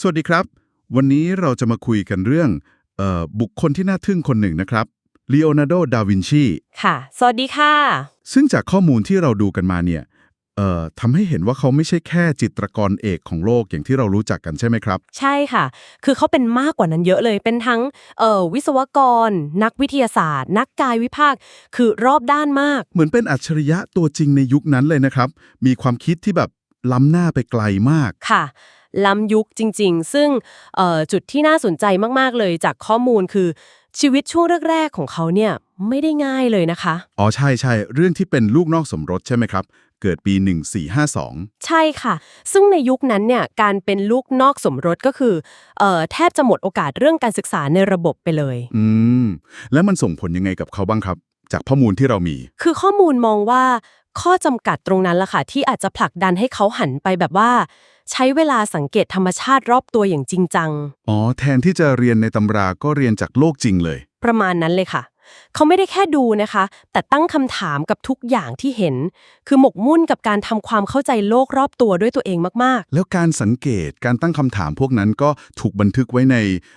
สวัสดีครับ วันนี้เราจะมาคุยกันเรื่องเออบุคคลที่น่าทึ่งคนหนึ่งนะครับลีโอนาร์โด ดาวินชี ค่ะ สวัสดีค่ะ ซึ่งจากข้อมูลที่เราดูกันมาเนี่ยเอ่อทำให้เห็นว่าเขาไม่ใช่แค่จิตรกรเอกของโลกอย่างที่เรารู้จักกันใช่ไหมครับ ใช่ค่ะ คือเขาเป็นมากกว่านั้นเยอะเลย เป็นทั้งเอ่อวิศวกร นักวิทยาศาสตร์ นักกายวิภาค คือรอบด้านมาก เหมือนเป็นอัจฉริยะตัวจริงในยุคนั้นเลยนะครับ มีความคิดที่แบบล้ำหน้าไปไกลมาก ค่ะ ล้ำยุคจริง ๆ ซึ่งเอ่อจุดที่น่าสนใจมากๆเลยจากข้อมูลคือ ชีวิตช่วงแรกๆของเขาเนี่ยไม่ได้ง่ายเลยนะคะ อ๋อใช่ใช่เรื่องที่เป็นลูกนอกสมรสใช่ไหมครับ เกิดปี 1452 ใช่ค่ะ ซึ่งในยุคนั้นเนี่ยการเป็นลูกนอกสมรสก็คือเอ่อแทบจะหมดโอกาสเรื่องการศึกษาในระบบไปเลย อืม แล้วมันส่งผลยังไงกับเขาบ้างครับ จากข้อมูลที่เรามี คือข้อมูลมองว่าข้อจำกัดตรงนั้นล่ะค่ะ ที่อาจจะผลักดันให้เขาหันไปแบบว่า ใช้เวลาสังเกตธรรมชาติรอบตัวอย่างจริงจัง อ๋อ แทนที่จะเรียนในตำราก็เรียนจากโลกจริงเลย ประมาณนั้นเลยค่ะ เขาไม่ได้แค่ดูนะคะ แต่ตั้งคำถามกับทุกอย่างที่เห็น คือหมกมุ่นกับการทำความเข้าใจโลกรอบตัวด้วยตัวเองมากแล้วการสังเกตการตั้งคำถามพวกนั้นก็ถูกบันทึกไว้ใน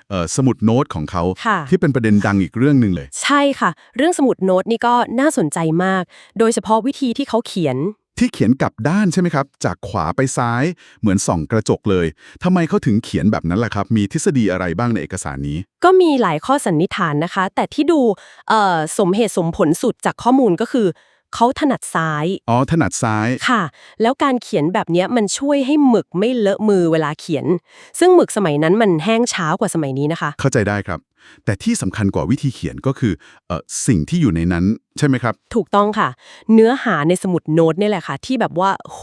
เอ่อสมุดโน้ตของเขาค่ะที่เป็นประเด็นดังอีกเรื่องหนึ่งเลยๆใช่ค่ะ เรื่องสมุดโน้ตนี่ก็น่าสนใจมาก โดยเฉพาะวิธีที่เขาเขียน ที่เขียนกลับด้านใช่ไหมครับ จากขวาไปซ้ายเหมือนส่องกระจกเลยทำไมเขาถึงเขียนแบบนั้นล่ะครับ มีทฤษฎีอะไรบ้างในเอกสารนี้ ก็มีหลายข้อสันนิษฐานนะคะ แต่ที่ดูเอ่อสมเหตุสมผลสุดจากข้อมูลก็คือ เขาถนัดซ้าย อ๋อ ถนัดซ้าย ค่ะ แล้วการเขียนแบบเนี้ยมันช่วยให้หมึกไม่เลอะมือเวลาเขียน ซึ่งหมึกสมัยนั้นมันแห้งช้ากว่าสมัยนี้นะคะ เข้าใจได้ครับ แต่ที่สำคัญกว่าวิธีเขียนก็คือเอ่อสิ่งที่อยู่ในนั้นใช่ไหมครับ ถูกต้องค่ะ เนื้อหาในสมุดโน้ตเนี่ยแหละค่ะ ที่แบบว่าโห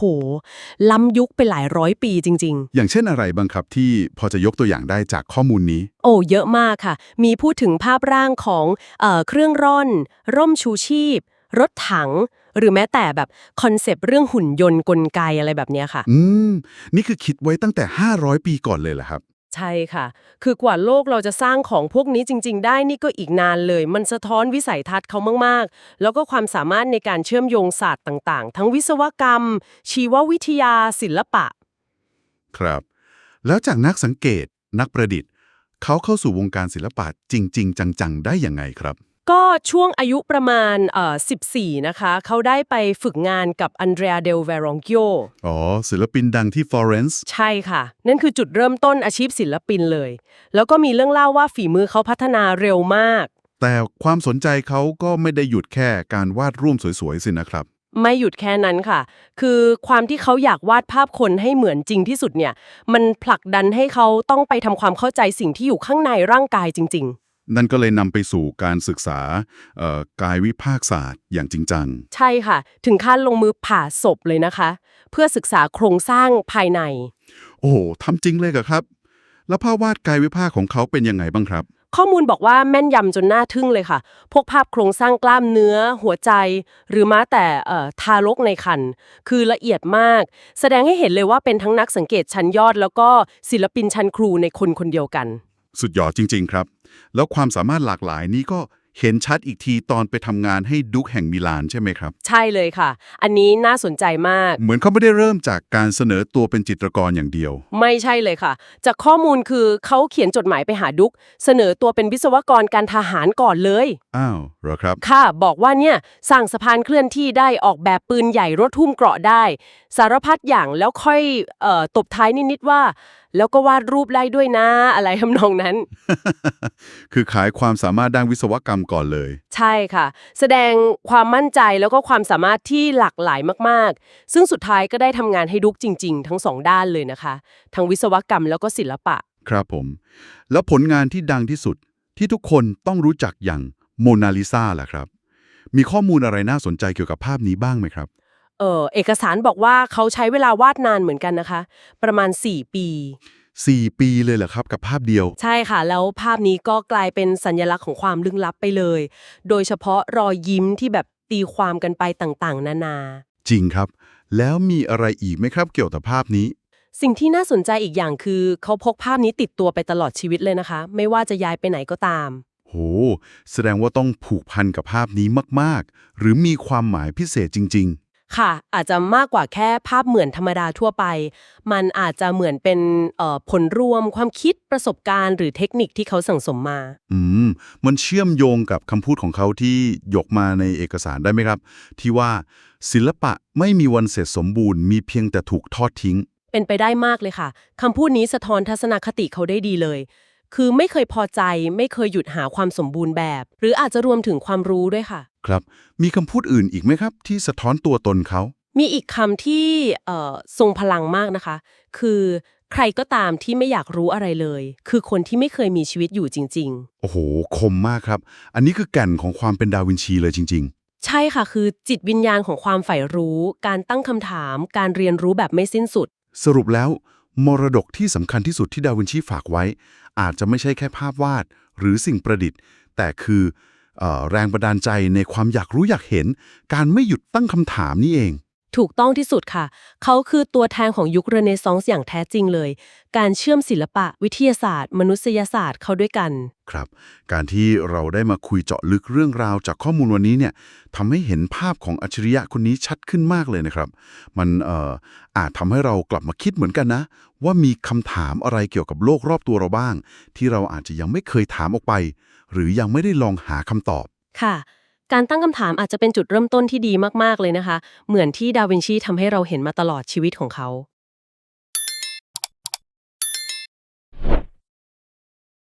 ล้ำยุคไปหลายร้อยปีจริง ๆ อย่างเช่นอะไรบ้างครับที่พอจะยกตัวอย่างได้จากข้อมูลนี้ โอ้เยอะมากค่ะ มีพูดถึงภาพร่างของเออเครื่องร่อน ร่มชูชีพ รถถัง หรือแม้แต่แบบคอนเซปต์เรื่องหุ่นยนต์กลไกอะไรแบบเนี้ยค่ะ อืม นี่คือคิดไว้ตั้งแต่ 500 ปีก่อนเลยเหรอครับ ใช่ค่ะ คือกว่าโลกเราจะสร้างของพวกนี้จริง ๆ ได้นี่ก็อีกนานเลย มันสะท้อนวิสัยทัศน์เขามาก ๆ แล้วก็ความสามารถในการเชื่อมโยงศาสตร์ต่าง ๆ ทั้งวิศวกรรม ชีววิทยา ศิลปะ ครับ แล้วจากนักสังเกต นักประดิษฐ์ เขาเข้าสู่วงการศิลปะจริง ๆ จัง ๆ ได้ยังไงครับ ก็ช่วงอายุประมาณเอ่อ14 นะคะ เขาได้ไปฝึกงานกับอันเดรียเดลเวรองกิโออ๋อ ศิลปินดังที่ฟลอเรนซ์ใช่ค่ะ นั่นคือจุดเริ่มต้นอาชีพศิลปินเลย แล้วก็มีเรื่องเล่าว่าฝีมือเขาพัฒนาเร็วมาก แต่ความสนใจเขาก็ไม่ได้หยุดแค่การวาดรูปสวยๆ สินะครับ ไม่หยุดแค่นั้นค่ะ คือความที่เขาอยากวาดภาพคนให้เหมือนจริงที่สุดเนี่ย มันผลักดันให้เขาต้องไปทำความเข้าใจสิ่งที่อยู่ข้างในร่างกายจริง นั่นก็เลยนำไปสู่การศึกษาเอ่อกายวิภาคศาสตร์อย่างจริงจังๆใช่ค่ะ ถึงขั้นลงมือผ่าศพเลยนะคะ เพื่อศึกษาโครงสร้างภายใน โอ้โหทำจริงเลยเหรอครับ แล้วภาพวาดกายวิภาคของเขาเป็นยังไงบ้างครับ ข้อมูลบอกว่าแม่นยำจนน่าทึ่งเลยค่ะ พวกภาพโครงสร้างกล้ามเนื้อ หัวใจ หรือแม้แต่เอ่อทารกในครรภ์คือละเอียดมาก แสดงให้เห็นเลยว่าเป็นทั้งนักสังเกตชั้นยอด แล้วก็ศิลปินชั้นครูในคนคนเดียวกัน สุดยอดจริง ๆ ครับ แล้วความสามารถหลากหลายนี้ก็เห็นชัดอีกทีตอนไปทำงานให้ดุกแห่งมิลานใช่ไหมครับ ใช่เลยค่ะ อันนี้น่าสนใจมาก เหมือนเขาไม่ได้เริ่มจากการเสนอตัวเป็นจิตรกรอย่างเดียว ไม่ใช่เลยค่ะ จากข้อมูลคือเขาเขียนจดหมายไปหาดุก เสนอตัวเป็นวิศวกรการทหารก่อนเลย อ้าวเหรอครับ ค่ะ บอกว่าเนี่ยสร้างสะพานเคลื่อนที่ได้ออกแบบปืนใหญ่รถทุ่มเกราะได้ สารพัดอย่างแล้วค่อยเอ่อตบท้ายนิดๆว่า แล้วก็วาดรูปได้ด้วยนะ อะไรทำนองนั้น คือขายความสามารถด้านวิศวกรรมก่อนเลย ใช่ค่ะ แสดงความมั่นใจแล้วก็ความสามารถที่หลากหลายมากๆ ซึ่งสุดท้ายก็ได้ทำงานให้ดุกจริง ๆ ทั้งสองด้านเลยนะคะ ทั้งวิศวกรรมแล้วก็ศิลปะ ครับผม แล้วผลงานที่ดังที่สุดที่ทุกคนต้องรู้จักอย่างโมนาลิซาล่ะครับ มีข้อมูลอะไรน่าสนใจเกี่ยวกับภาพนี้บ้างไหมครับ เออเอกสารบอกว่าเขาใช้เวลาวาดนานเหมือนกันนะคะ ประมาณ 4 ปี 4 ปีเลยเหรอครับกับภาพเดียว ใช่ค่ะ แล้วภาพนี้ก็กลายเป็นสัญลักษณ์ของความลึกลับไปเลย โดยเฉพาะรอยยิ้มที่แบบตีความกันไปต่างๆ นานา จริงครับ แล้วมีอะไรอีกไหมครับเกี่ยวกับภาพนี้ สิ่งที่น่าสนใจอีกอย่างคือ เขาพกภาพนี้ติดตัวไปตลอดชีวิตเลยนะคะ ไม่ว่าจะย้ายไปไหนก็ตาม โห แสดงว่าต้องผูกพันกับภาพนี้มากๆ หรือมีความหมายพิเศษจริง ค่ะ อาจจะมากกว่าแค่ภาพเหมือนธรรมดาทั่วไป มันอาจจะเหมือนเป็นเอ่อผลรวมความคิดประสบการณ์ หรือเทคนิคที่เขาสั่งสมมา อืม มันเชื่อมโยงกับคำพูดของเขาที่ยกมาในเอกสารได้ไหมครับ ที่ว่าศิลปะไม่มีวันเสร็จสมบูรณ์มีเพียงแต่ถูกทอดทิ้ง เป็นไปได้มากเลยค่ะคำพูดนี้สะท้อนทัศนคติเขาได้ดีเลย คือไม่เคยพอใจไม่เคยหยุดหาความสมบูรณ์แบบ หรืออาจจะรวมถึงความรู้ด้วยค่ะ ครับ มีคำพูดอื่นอีกไหมครับ ที่สะท้อนตัวตนเขา มีอีกคำที่เอ่อทรงพลังมากนะคะ คือใครก็ตามที่ไม่อยากรู้อะไรเลย คือคนที่ไม่เคยมีชีวิตอยู่จริงโอ้โห คมมากครับ อันนี้คือแก่นของความเป็นดาวินชีเลยจริง ๆ ใช่ค่ะ คือจิตวิญญาณของความใฝ่รู้ การตั้งคำถาม การเรียนรู้แบบไม่สิ้นสุดๆสรุปแล้ว มรดกที่สำคัญที่สุดที่ดาวินชีฝากไว้ อาจจะไม่ใช่แค่ภาพวาดหรือสิ่งประดิษฐ์ แต่คือออแรงบันดาลใจในความอยากรู้อยากเห็น การไม่หยุดตั้งคำถามนี่เอง ถูกต้องที่สุดค่ะ เขาคือตัวแทนของยุคเรเนซองส์อย่างแท้จริงเลย การเชื่อมศิลปะ วิทยาศาสตร์ มนุษยศาสตร์เข้าด้วยกัน ครับ การที่เราได้มาคุยเจาะลึกเรื่องราวจากข้อมูลวันนี้เนี่ยทำให้เห็นภาพของอัจฉริยะคนนี้ชัดขึ้นมากเลยนะครับ มันเอ่ออาจทำให้เรากลับมาคิดเหมือนกันนะ ว่ามีคำถามอะไรเกี่ยวกับโลกรอบตัวเราบ้าง ที่เราอาจจะยังไม่เคยถามออกไป หรือยังไม่ได้ลองหาคำตอบค่ะ การตั้งคำถามอาจจะเป็นจุดเริ่มต้นที่ดีมากๆเลยนะคะ เหมือนที่ดาวินชีทำให้เราเห็นมาตลอดชีวิตของเขา